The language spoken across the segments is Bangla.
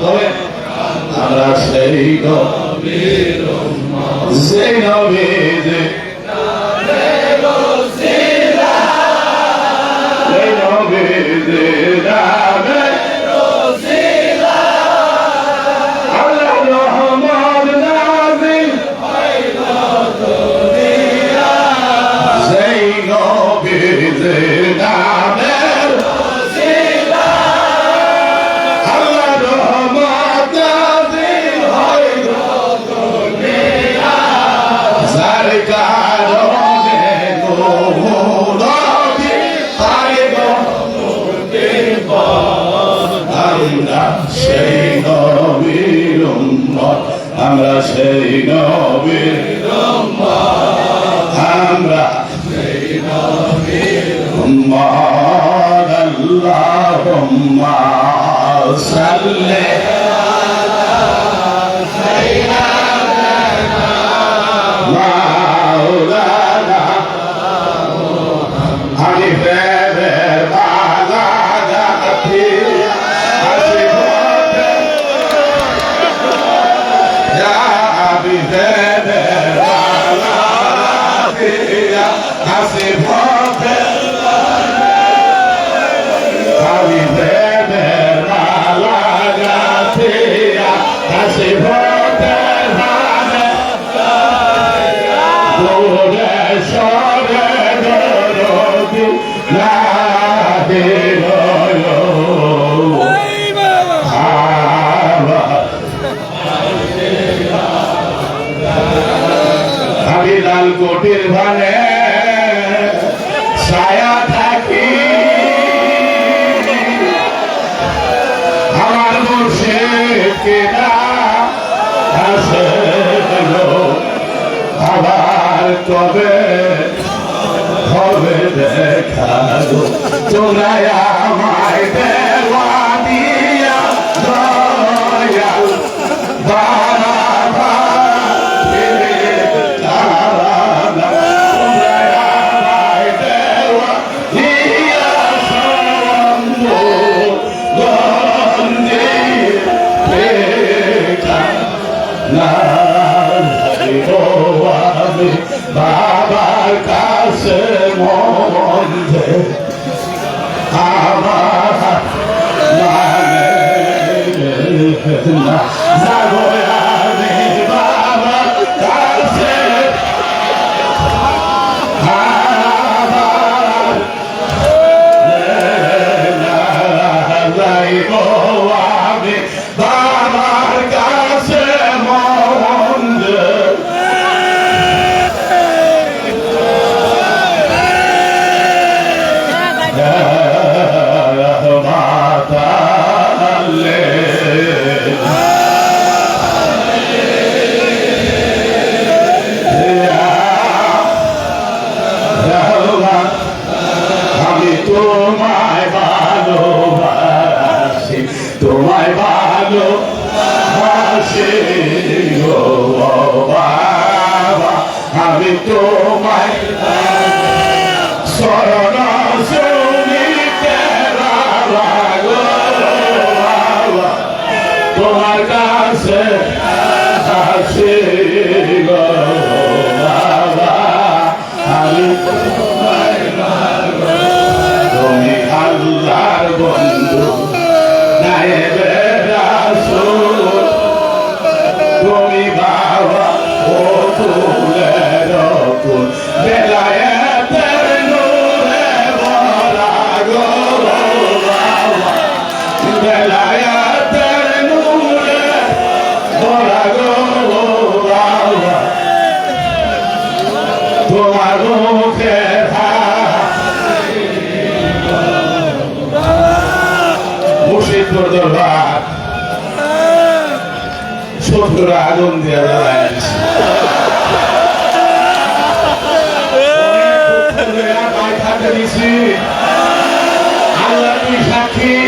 তবে আমরা সেই নবীর যে নবীর সেই নবীর আমরা সেই নবীর উম্মাহ আল্লাহুম্মা সাল্লি নবীর বনে ছায়া থাকি। আমার বসে কেনা আসে আবার কবে হবে দেখা তোরা আমায় 对，这里面。পুরো আগুন দিয়ে জ্বালায় দিছে। পায়ে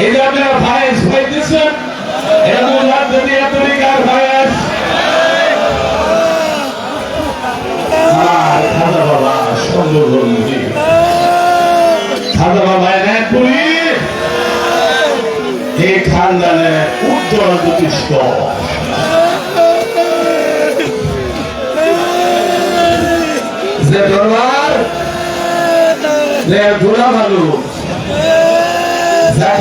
এই যে ভাইস পাইতেছেন এটা মুজাদ্দিয়া তরিকার ভাইস আর খাজা বাবা সঙ্গবন্ধী খাজা বাবা এনায়তপুরী এই খানদানে উজ্জ্বল জ্যোতিষ্ক যে ভালু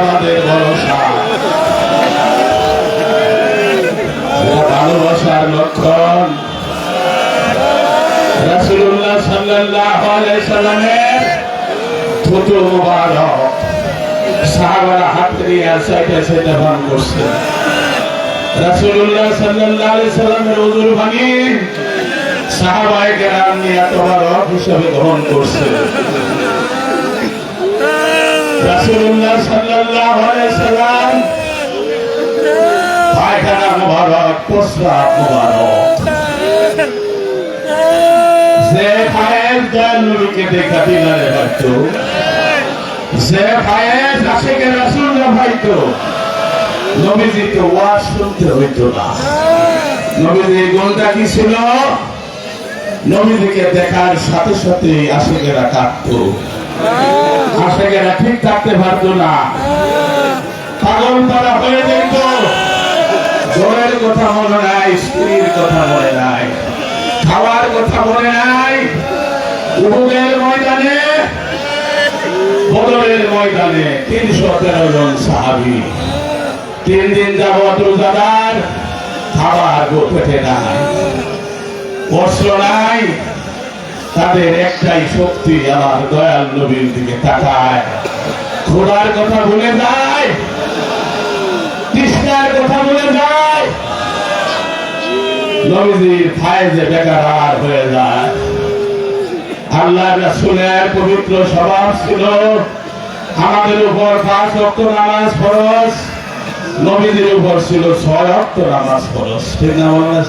আমাদের ভরসা। ভালোবাসার লক্ষণ। রাসূলুল্লাহ সাল্লাল্লাহু সাল্লামের রাসূলুল্লাহ সাল্লাল্লাহু সাল্লামের ওজুর ভাঙি সাহাবায়ে কেরাম নিয়ে তোবারক হিসাবে গ্রহণ করছে। রাসূলুল্লাহ সাল্লাল্লাহু আলাইহি সাল্লাম পায়খানা আশেকে রাসূলরা হয়তো নবীজিকে ওয়াজ শুনতে হইতো না। কি ছিল? নবীজিকে দেখার সাথে সাথে আশেকেরা কাঁদতো। আশেকেরা ঠিক থাকতে পারতো না। পাগল তারা হয়ে যেত। জলের কথা মনে নাই, স্ত্রীর কথা মনে নাই, খাওয়ার কথা মনে নাই। উহুদের ময়দানে, বদরের ময়দানে তিনশো তেরো জন সাহাবি। তিন দিন যাবত রোজাদার, খাবার গো পেটে নাই বস্ত্র নাই। তাদের একটাই শক্তি আমার দয়াল নবীর দিকে তাকায়। খোদার কথা ভুলে যায় তৃষ্ণার কথা বলে যায়। নবীজির ফায়েজে বেকার হয়ে যায়। আল্লাহ রাসূলের পবিত্র স্বভাব ছিল, আমাদের উপর পাঁচ ওয়াক্ত নামাজ ফরজ, নবীজির উপর ছিল ছয় ওয়াক্ত নামাজ ফরজ। ঠিক না বলেন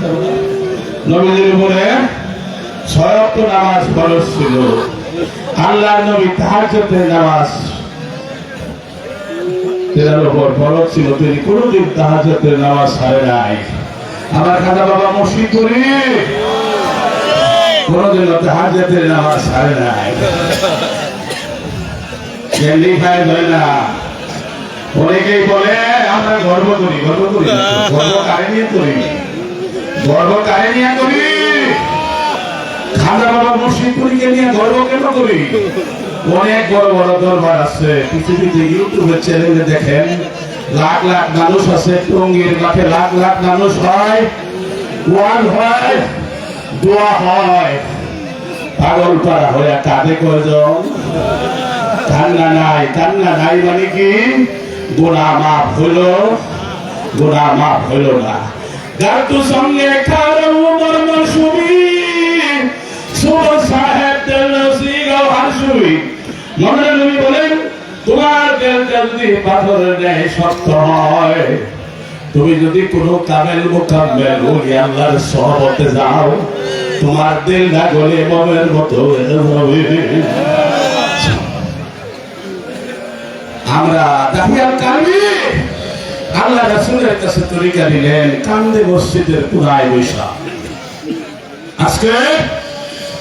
না উপরে ছয় ওয়াক্ত নামাজ ফরজ ছিল। আল্লাহর নবী নামাজ তেনার উপর ফরজ ছিল, তিনি নামাজ নাই। আমার খাজা বাবা করি। নামাজ নাই। খায় না, অনেকেই বলে, আমরা গর্ব করি গর্ব করি। গর্ব কারে নিয়ে করি? গর্ব কারে নিয়ে করি? খাজা বাবা মুর্শিদ করিকে নিয়ে গর্ব কেন করি? অনেক বড় বড় দরবার আছে, পৃথিবীতে ইউটিউবের চ্যানেলে দেখেন, লাখ লাখ মানুষ আছে, টঙ্গির মাঠে লাখ লাখ মানুষ হয়, ওয়ান হয়, দোয়া হয়। পাগল পাড়া হয়ে কাঁদে কয়জন? কান্না নাই কান্না নাই মানে কি? গোনা মাফ হলো, গোনা মাফ হলো না। গাতু সঙ্গে খারু মর্ম সুবি তোমার যদি তুমি যদি কোনো কামেল মোকাম্মেল ওলি আল্লাহর সহবতে যাও, তোমার দিল না মমের মতো আমরা দাহিয়াল কালবি আল্লাহ রাসূলের কাছে তরিকা নিলেন কান্দে মসজিদের পুরাই বৈশা। আজকে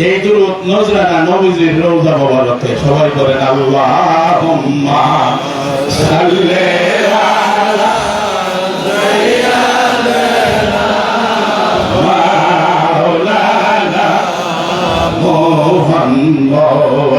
এই দূর নজরানা নবীজির রওজা মোবারকে সবাই করেন আল্লাহুম্মা সাল্লি আলা মাওলানা মুহাম্মদ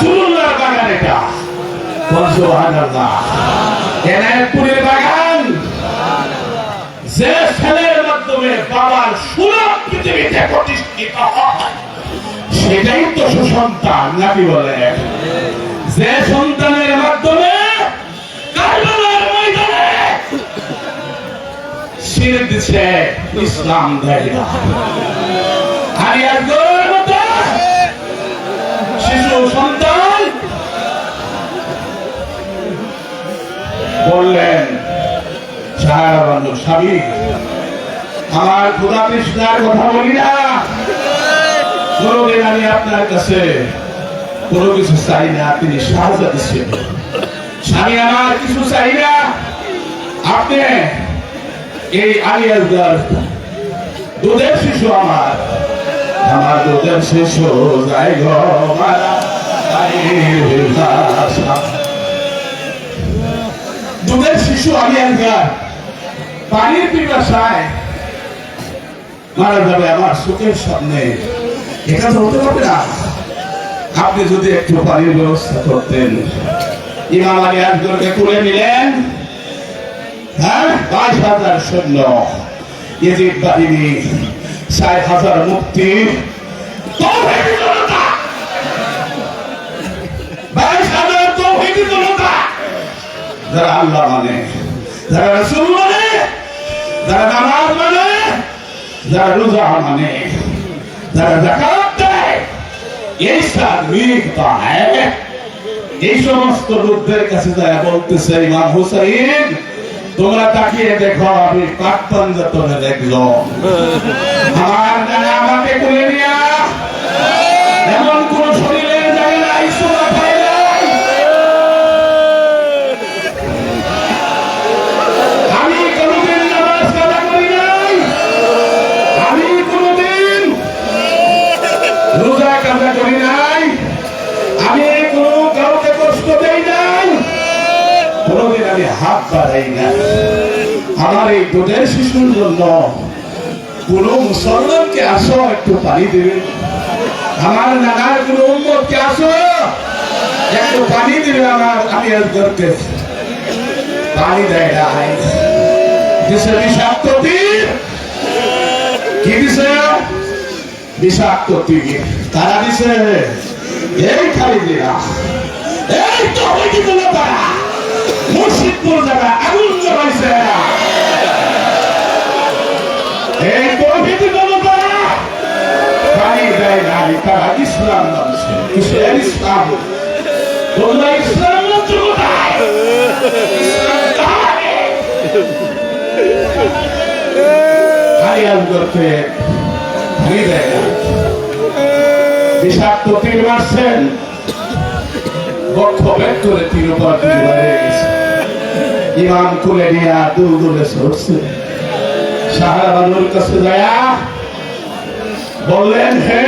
সুন্দর বাগান এটা। বাগান। যে ছেলের মাধ্যমে বাবার পৃথিবীতে প্রতিষ্ঠিত সেটাই তো সুসন্তান, নাকি বলে? যে সন্তানের মাধ্যমে শির দিছে ইসলাম দেয় না। আর একজনের মতো শিশু সন্তান বললেন সাহারা স্বামী, আমার ক্ষুদা তৃষ্ণার কথা বলি না। কোনোদিন আমি আপনার কাছে কোনো কিছু চাই না, তিনি সাহায্য দিচ্ছেন। স্বামী, আমার কিছু চাই না। আপনি এই আলিয়ার দুধের শিশু আমার। আমার দুধের শিশু, যাই। দুধের শিশু একবার পানির পিপাসায়। মারা যাবে আমার সুখের সামনে এটা তো হতে পারবে না। আপনি যদি একটু পানির ব্যবস্থা করতেন, ইমাম আলী আজগরকে তুলে নিলেন। হ্যাঁ? হাজার সৈন্য। ইজিদ বাহিনী ষাট হাজার মুক্তি। যারা আল্লাহ মানে যারা রসুল মানে যারা নামাজ মানে যারা রোজা মানে যারা জাকাত দেয়, এই সার্বিকতা এই সমস্ত লোকদের কাছে যায় বলতেছে, ইমাম হুসাইন তোমরা তাকিয়ে দেখো আমি প্রাক্তন যতনে দেখল আমার আমাকে করে নিয়া এমন কোন শরীরের নাই। আমি করি নাই। আমি কোনো কষ্ট আমি হাত বাড়াই নাই। আমার এই দুধের শিশুর জন্য কোন মুসলমানকে আসো, একটু পানি দেবে। আমার নানার কোন উন্মতকে আসো, একটু পানি দিবে আমার, আমি একজনকে পানি দেয় নাই দিছে বিষাক্ত তীর। কি দিছে? বিষাক্ত তীর। তারা দিছে? এই খালি দিয়া এই তো তারা মুর্শিদপুর যারা আগুন জ্বালাইছে। এই প্রভৃতি জনতারা গাড়ি দেয় নারী তারা ইসলাম নামছে। কিসের ইসলাম। তোমরা ইসলাম নামছো কোথায়? হারিয়াল করতে বিষাক্ত তীর মারছেন। বক্ষ ব্যক্ত করে তীর উপর তীর হয়ে গেছে। ইমাম নিয়ে দূর দূরে সরছে। সাহারা বানুর কাছে যায় বললেন, হে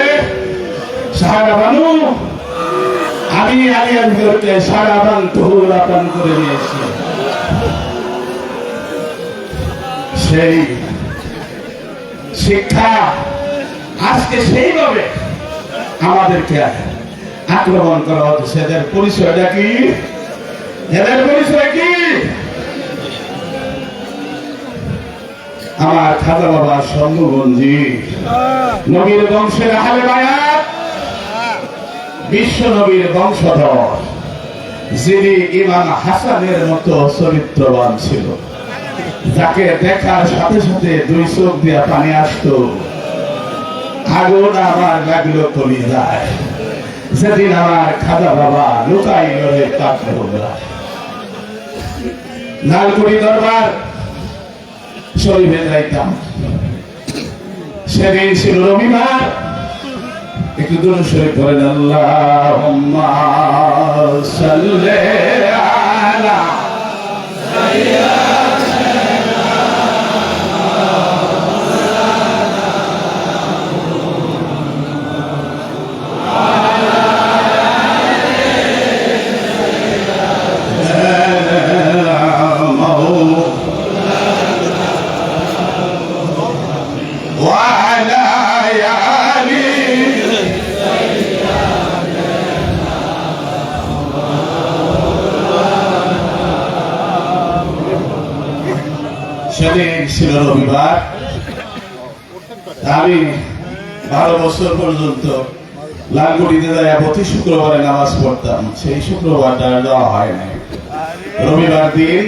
সাহারা বানু, আমি আলিয়াজগরকে সারা বান তহুর আপান করে নিয়েছি। সেই শিক্ষা আজকে সেইভাবে আমাদেরকে আক্রমণ করা হচ্ছে। সেদের পরিচয়টা কি? এদের পরিচয় কি? আমার খাজা বাবা শম্ভুগঞ্জি নবীর বংশের আহলে বায়াত, বিশ্ব নবীর বংশধর, যিনি ইমাম হাসানের মতো চরিত্রবান ছিল। যাকে দেখার সাথে সাথে দুই চোখ দিয়া পানি আসতো। আগুন আমার লাগল কলি যায়। সেদিন আমার খাজা বাবা লুকাই কাঁদতে বললা লালকুড়ি দরবার শরীফে যাইতাম। সেদিন ছিল রবিবার। একটু দূর শরীফ করেন আল্লাহ সাল্লে সেদিন ছিল রবিবার। আমি বারো বছর পর্যন্ত লালগুড়িতে যায় প্রতি শুক্রবারে নামাজ পড়তাম। সেই শুক্রবারটা দেওয়া হয় নাই। রবিবার দিন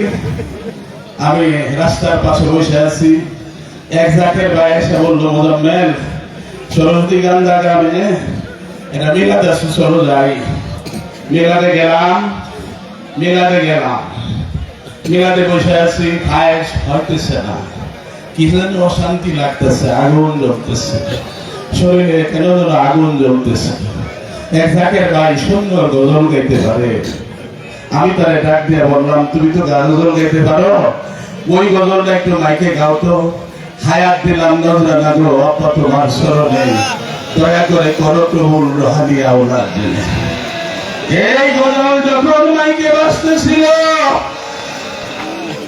আমি রাস্তার পাশে বসে আছি। এক জাতের ভাই এসে বলল, মোজাম্মেল, সরস্বতী গান্ধা গ্রামে এটা মিলাতে আসছে চলো যাই। মিলাতে গেলাম মিলাতে গেলাম। মিলাতে বসে আছি, খায় হইতেছে না। কি যেন অশান্তি লাগতেছে, আগুন জ্বলতেছে। শরীরে কেন যেন আগুন জ্বলতেছে। এক জাকের ভাই সুন্দর গজল গাইতে পারে। আমি তারে ডাক দিয়ে বললাম, তুমি তো গজল গাইতে পারো? ওই গজলটা একটু মাইকে গাও তো। হায়াত দিলাম নজরা না গো অপা তোমার স্মরণে। দয়া করে করো প্রভুর রহানি আওলাদ এই গজল যখন মাইকে বাজতেছিল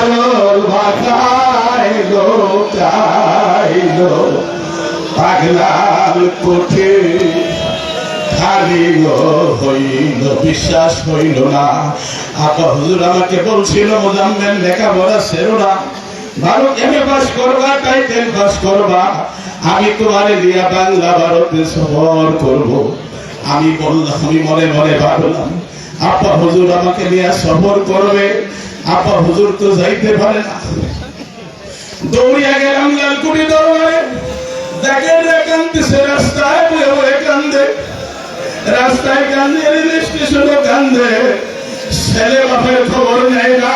দারুল ভাগাইলো গাইলো পাগলাল কোঠে খালি হইল, বিশ্বাস হইল না। আপা হুজুর আমাকে বলছিল, মোজাম্মেল লেখাপড়া সেরো না। ভালো এমএ পাস করবা টাইটেল পাস করবা। আমি তোমারে দিয়া বাংলা ভারতে সফর করব। আমি বললাম, আমি মনে মনে ভাবলাম, আপা, হুজুর আমাকে নিয়ে সফর করবে? আপা হুজুর তো যাইতে পারে না। দৌড়িয়া গেলাম লালকুড়ি দরবারে। দেখে যে কান্দতেছে রাস্তায় বয়ে কান্দে রাস্তায় কান্দে রেল স্টেশনও কান্দে ছেলে বাপের খবর না।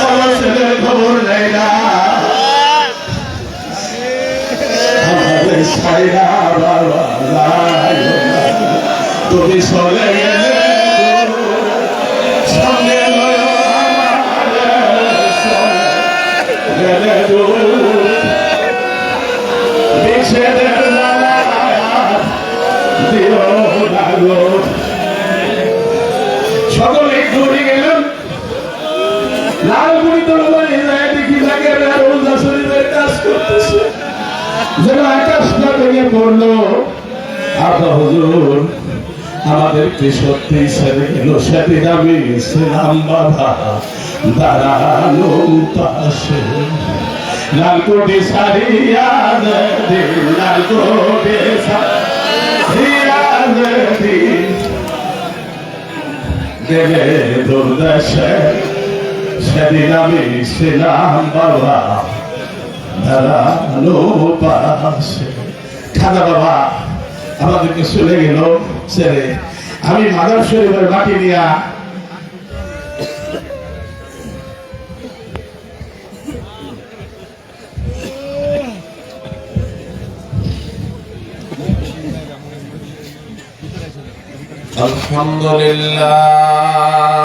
বাবা ছেলের খবর না। তুমি চলে সত্যি ছেড়ে গেল সেদিন আমি ছিলাম বাবা দাঁড়ানো পাশে লালকোটে সারিয়া দে লালকোটে সারিয়া দে দেবে দুর্দশে সেদিন আমি ছিলাম বাবা দাঁড়ানো পাশে খাদা বাবা আমাদেরকে চলে গেল, ছেড়ে আমি মাদার শরীফের মাটি নিয়া الحمد لله